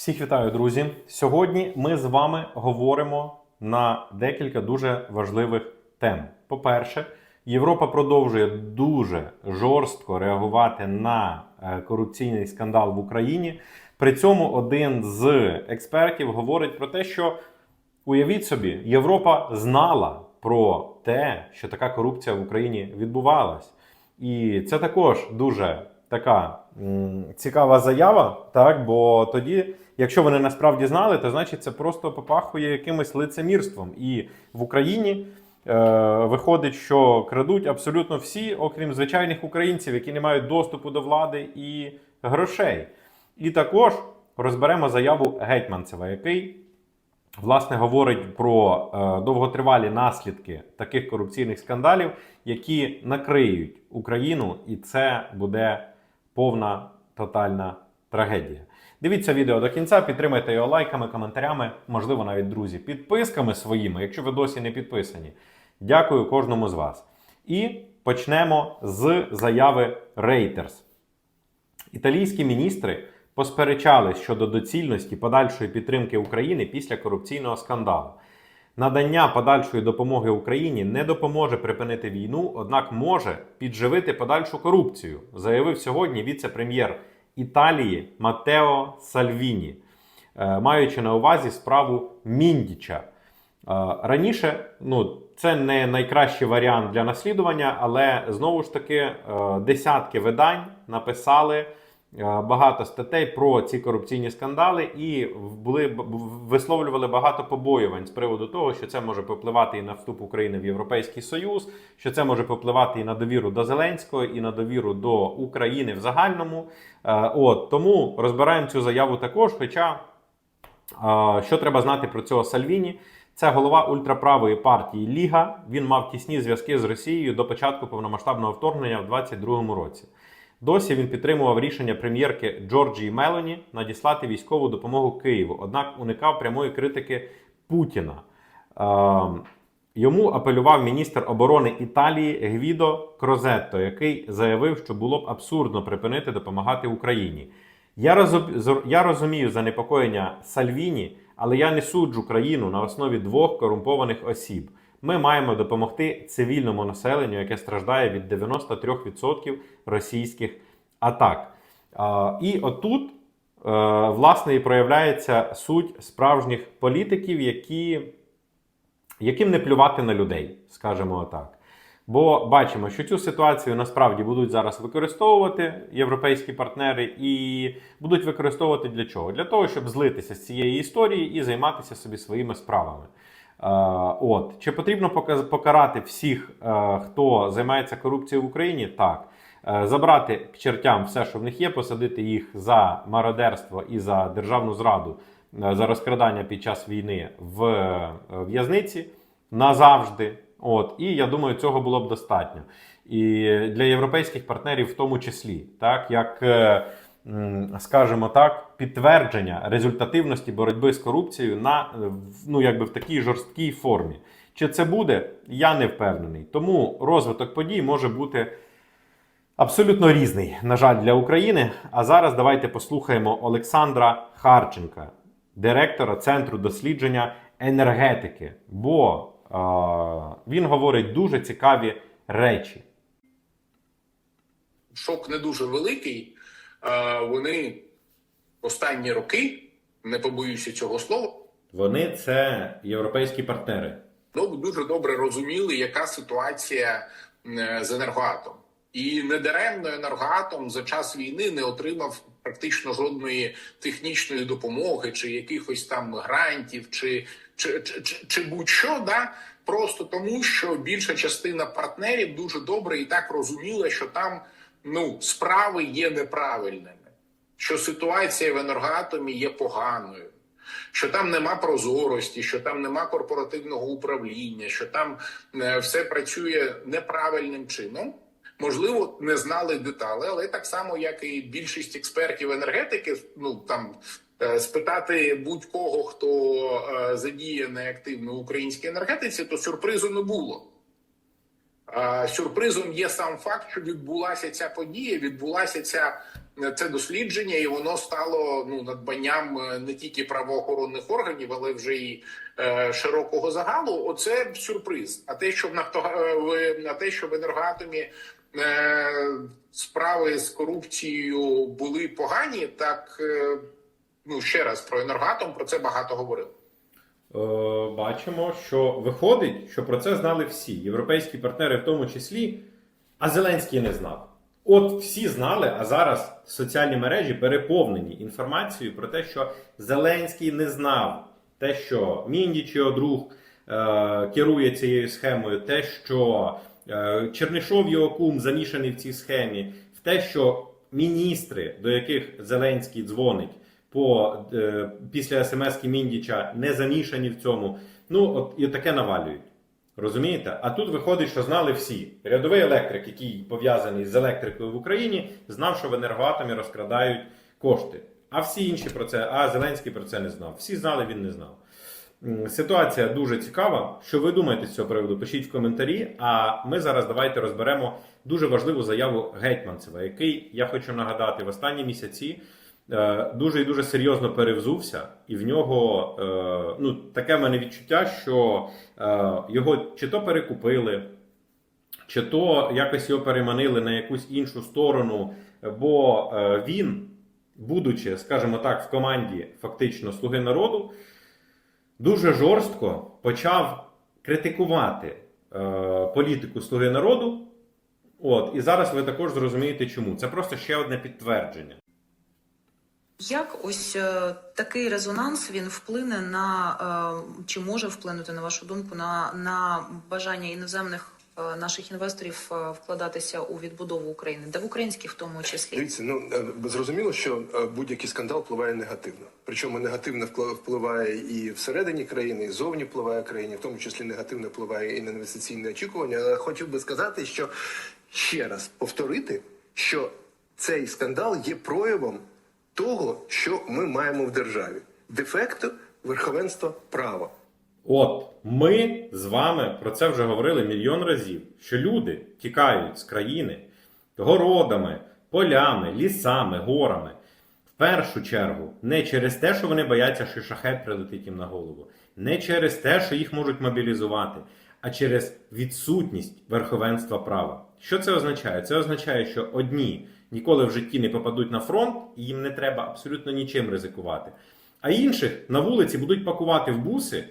Всіх вітаю, друзі! Сьогодні ми з вами говоримо на декілька дуже важливих тем. По-перше, Європа продовжує дуже жорстко реагувати на е, корупційний скандал в Україні. При цьому один з експертів говорить про те, що уявіть собі, Європа знала про те, що така корупція в Україні відбувалась. І це також дуже така м, цікава заява, так? бо тоді, якщо вони насправді знали, то значить це просто попахує якимось лицемірством. І в Україні е, виходить, що крадуть абсолютно всі, окрім звичайних українців, які не мають доступу до влади і грошей. І також розберемо заяву Гетьманцева, який власне говорить про е, довготривалі наслідки таких корупційних скандалів, які накриють Україну, і це буде повна тотальна трагедія. Дивіться відео до кінця, підтримайте його лайками, коментарями, можливо, навіть друзі, підписками своїми, якщо ви досі не підписані. Дякую кожному з вас. І почнемо з заяви Reuters. Італійські міністри посперечались щодо доцільності подальшої підтримки України після корупційного скандалу. Надання подальшої допомоги Україні не допоможе припинити війну, однак може підживити подальшу корупцію, заявив сьогодні віце-прем'єр Італії Матео Сальвіні, е, маючи на увазі справу Міндіча. Е, Раніше, ну, це не найкращий варіант для наслідування, але знову ж таки е, десятки видань написали багато статей про ці корупційні скандали і були висловлювали багато побоювань з приводу того, що це може попливати і на вступ України в Європейський Союз, що це може попливати і на довіру до Зеленського, і на довіру до України в загальному. Е, От тому розбираємо цю заяву також. Хоча Що треба знати про цього Сальвіні? Це голова ультраправої партії Ліга. Він мав тісні зв'язки з Росією до початку повномасштабного вторгнення в 2022 році. Досі він підтримував рішення прем'єрки Джорджії Мелоні надіслати військову допомогу Києву, однак уникав прямої критики Путіна. Е, Йому апелював міністр оборони Італії Гвідо Крозетто, який заявив, що було б абсурдно припинити допомагати Україні. Я, розоб- я розумію занепокоєння Сальвіні, але я не суджу країну на основі двох корумпованих осіб. Ми маємо допомогти цивільному населенню, яке страждає від 93% російських атак. І отут, е, власне, і проявляється суть справжніх політиків, які яким не плювати на людей, скажімо так. Бо бачимо, що цю ситуацію насправді будуть зараз використовувати європейські партнери і будуть використовувати для чого? Для того, щоб злитися з цієї історії і займатися собі своїми справами. Е, от чи потрібно покарати всіх, е, хто займається корупцією в Україні? Так. Е, Забрати к чертям все, що в них є, посадити їх за мародерство і за державну зраду, за розкрадання під час війни в в'язниці назавжди. От, і я думаю, цього було б достатньо. І для європейських партнерів, в тому числі, так як, скажімо так, підтвердження результативності боротьби з корупцією на е, ну, якби в такій жорсткій формі. Чи це буде, я не впевнений. Тому розвиток подій може бути абсолютно різний, на жаль, для України. А зараз давайте послухаємо Олександра Харченка, директора Центру дослідження енергетики. Бо е, він говорить дуже цікаві речі. шок не дуже великий. Вони останні роки, не побоюся цього слова, Вони це європейські партнери. ну дуже добре розуміли, яка ситуація е, з енергоатом. І недаремно енергоатом за час війни не отримав практично жодної технічної допомоги, чи якихось там грантів, чи, чи, чи, чи, чи будь-що, да? просто тому, що більша частина партнерів дуже добре і так розуміла, що там ну справи є неправильними, що ситуація в енергоатомі є поганою. Що там нема прозорості, що там нема корпоративного управління, що там е, все працює неправильним чином. Можливо, не знали деталі, але так само, як і більшість експертів енергетики, ну там е, спитати будь-кого, хто е, задіяний активно в українській енергетиці, то сюрпризу не було. Сюрпризом є сам факт, що відбулася ця подія, відбулася ця це дослідження, і воно стало ну надбанням е, не тільки правоохоронних органів, але вже і е, широкого загалу. Оце сюрприз. А те, що в нафто е, в а те, що в енергоатомі е, справи з корупцією були погані, так е, ну ще раз про енергоатом про це багато говорили. Е, бачимо, що виходить, що про це знали всі європейські партнери, в тому числі, а Зеленський не знав. От всі знали, а зараз соціальні мережі переповнені інформацією про те, що Зеленський не знав те, що Міндіч, його друг, е, керує цією схемою, те, що е, Чернишов, його кум, замішаний в цій схемі, в те, що міністри, до яких Зеленський дзвонить, по, е, після смс Міндіча не замішані в цьому. Ну, от і таке навалюють. Розумієте? А тут виходить, що знали всі. Рядовий електрик, який пов'язаний з електрикою в Україні, знав, що в енергоатомі розкрадають кошти. А всі інші про це, а Зеленський про це не знав. Всі знали, він не знав. Ситуація дуже цікава. Що ви думаєте з цього приводу? Пишіть в коментарі. А ми зараз давайте розберемо дуже важливу заяву Гетьманцева, який я хочу нагадати в останні місяці дуже і дуже серйозно перевзувся, і в нього е, ну, таке в мене відчуття, що е, його чи то перекупили, чи то якось його переманили на якусь іншу сторону, бо е, він, будучи, скажімо так, в команді фактично Слуги народу, дуже жорстко почав критикувати е, політику Слуги народу. От, і зараз ви також зрозумієте, чому. Це просто ще одне підтвердження. Як ось е, такий резонанс він вплине на е, чи може вплинути на вашу думку на, на бажання іноземних е, наших інвесторів вкладатися у відбудову України, де в українських в тому числі? Дивіться, ну зрозуміло, що будь-який скандал впливає негативно. Причому негативно впли- впливає і всередині країни, і зовні впливає країні, в тому числі негативно впливає і на інвестиційні очікування. Але хотів би сказати, що ще раз повторити, що цей скандал є проявом того, що ми маємо в державі дефекту верховенства права. От ми з вами про це вже говорили мільйон разів, що люди тікають з країни городами, полями, лісами, горами. В першу чергу не через те, що вони бояться, що шахет прилетить їм на голову, не через те, що їх можуть мобілізувати, а через відсутність верховенства права. Що це означає? Це означає, що одні ніколи в житті не попадуть на фронт, і їм не треба абсолютно нічим ризикувати. А інших на вулиці будуть пакувати в буси,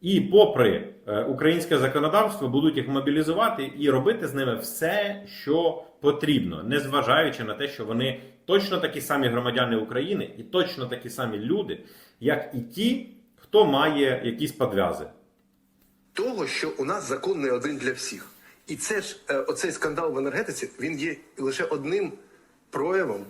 і, попри е, українське законодавство, будуть їх мобілізувати і робити з ними все, що потрібно, незважаючи на те, що вони точно такі самі громадяни України і точно такі самі люди, як і ті, хто має якісь подвязи. того, що у нас закон не один для всіх. І це ж е, оцей скандал в енергетиці він є лише одним проявом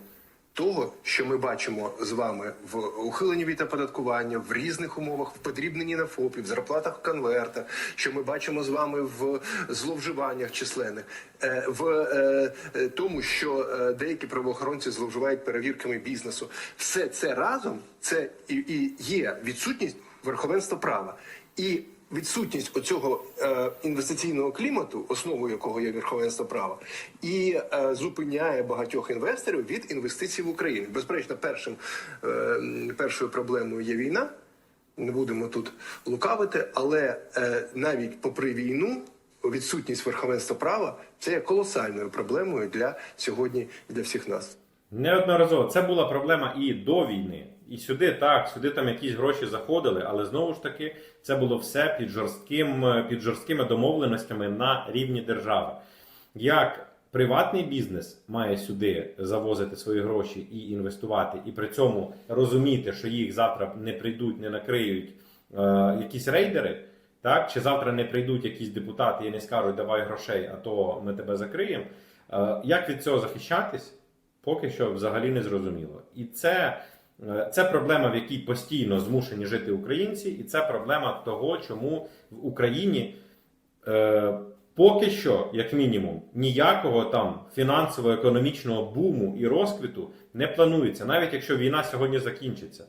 того, що ми бачимо з вами в ухиленні від оподаткування, в різних умовах, в подрібненні на ФОПі, в зарплатах в конвертах, що ми бачимо з вами в зловживаннях численних, е, в е, е, тому, що деякі правоохоронці зловживають перевірками бізнесу. Все це разом це і є відсутність верховенства права. І відсутність оцього е, інвестиційного клімату, основою якого є верховенство права, і е, зупиняє багатьох інвесторів від інвестицій в Україну. Безперечно, першим е, першою проблемою є війна. Не будемо тут лукавити, але е, навіть попри війну, відсутність верховенства права це є колосальною проблемою для сьогодні для всіх нас. Неодноразово це була проблема і до війни. І сюди так, сюди там якісь гроші заходили, але знову ж таки це було все під жорстким, під жорсткими домовленостями на рівні держави. Як приватний бізнес має сюди завозити свої гроші і інвестувати, і при цьому розуміти, що їх завтра не прийдуть, не накриють е, якісь рейдери, так чи завтра не прийдуть якісь депутати і не скажуть давай грошей, а то ми тебе закриємо. Е, як від цього захищатись? Поки що взагалі не зрозуміло. І це, це проблема, в якій постійно змушені жити українці, і це проблема того, чому в Україні е, поки що, як мінімум, ніякого там фінансово-економічного буму і розквіту не планується, навіть якщо війна сьогодні закінчиться.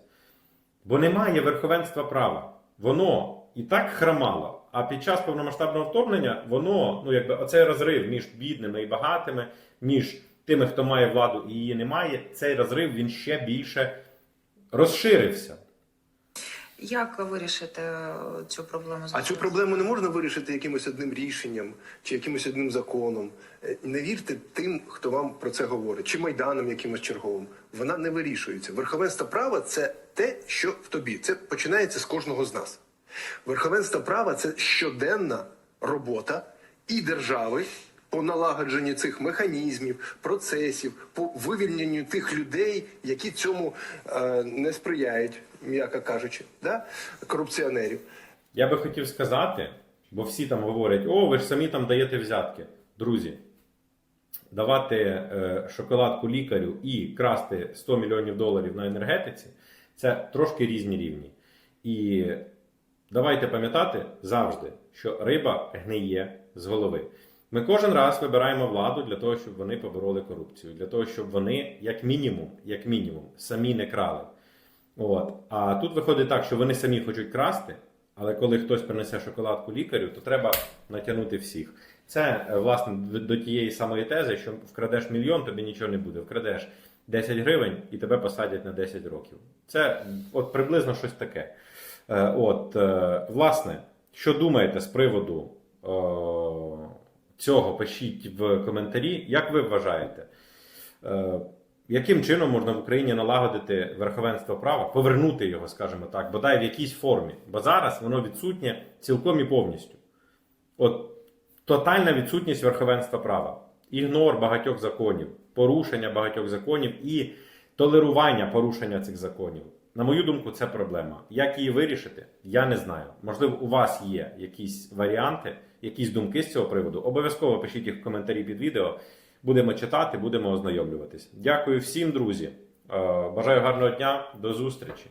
Бо немає верховенства права. Воно і так хромало. А під час повномасштабного вторгнення воно, ну якби оцей розрив між бідними і багатими, між тими, хто має владу і її немає, цей розрив він ще більше розширився. Як вирішити е, цю проблему? А цю проблему не можна вирішити якимось одним рішенням чи якимось одним законом. Е, Не вірте тим, хто вам про це говорить, чи майданом якимось черговим. Вона не вирішується. Верховенство права це те, що в тобі. Це починається з кожного з нас. Верховенство права це щоденна робота і держави по налагодженню цих механізмів, процесів, по вивільненню тих людей, які цьому е, не сприяють, м'яко кажучи, да? корупціонерів. Я би хотів сказати, бо всі там говорять: о, ви ж самі там даєте взятки. Друзі, давати е, шоколадку лікарю і красти 100 мільйонів доларів на енергетиці це трошки різні рівні. І давайте пам'ятати завжди, що риба гниє з голови. Ми кожен раз вибираємо владу для того, щоб вони побороли корупцію, для того, щоб вони, як мінімум, як мінімум, самі не крали. От. А тут виходить так, що вони самі хочуть красти, але коли хтось принесе шоколадку лікарю, то треба натягнути всіх. Це е, власне до тієї самої тези, що вкрадеш мільйон, тобі нічого не буде. Вкрадеш 10 гривень і тебе посадять на 10 років. Це от приблизно щось таке. Е, От, е, власне, що думаєте з приводу цього, пишіть в коментарі. Як ви вважаєте? Е, яким чином можна в Україні налагодити верховенство права, повернути його, скажімо так, бодай в якійсь формі? Бо зараз воно відсутнє цілком і повністю. От тотальна відсутність верховенства права, ігнор багатьох законів, порушення багатьох законів і толерування порушення цих законів. На мою думку, це проблема. Як її вирішити, я не знаю. Можливо, у вас є якісь варіанти, якісь думки з цього приводу. Обов'язково пишіть їх в коментарі під відео. Будемо читати, будемо ознайомлюватись. Дякую всім, друзі. Е, Бажаю гарного дня, до зустрічі.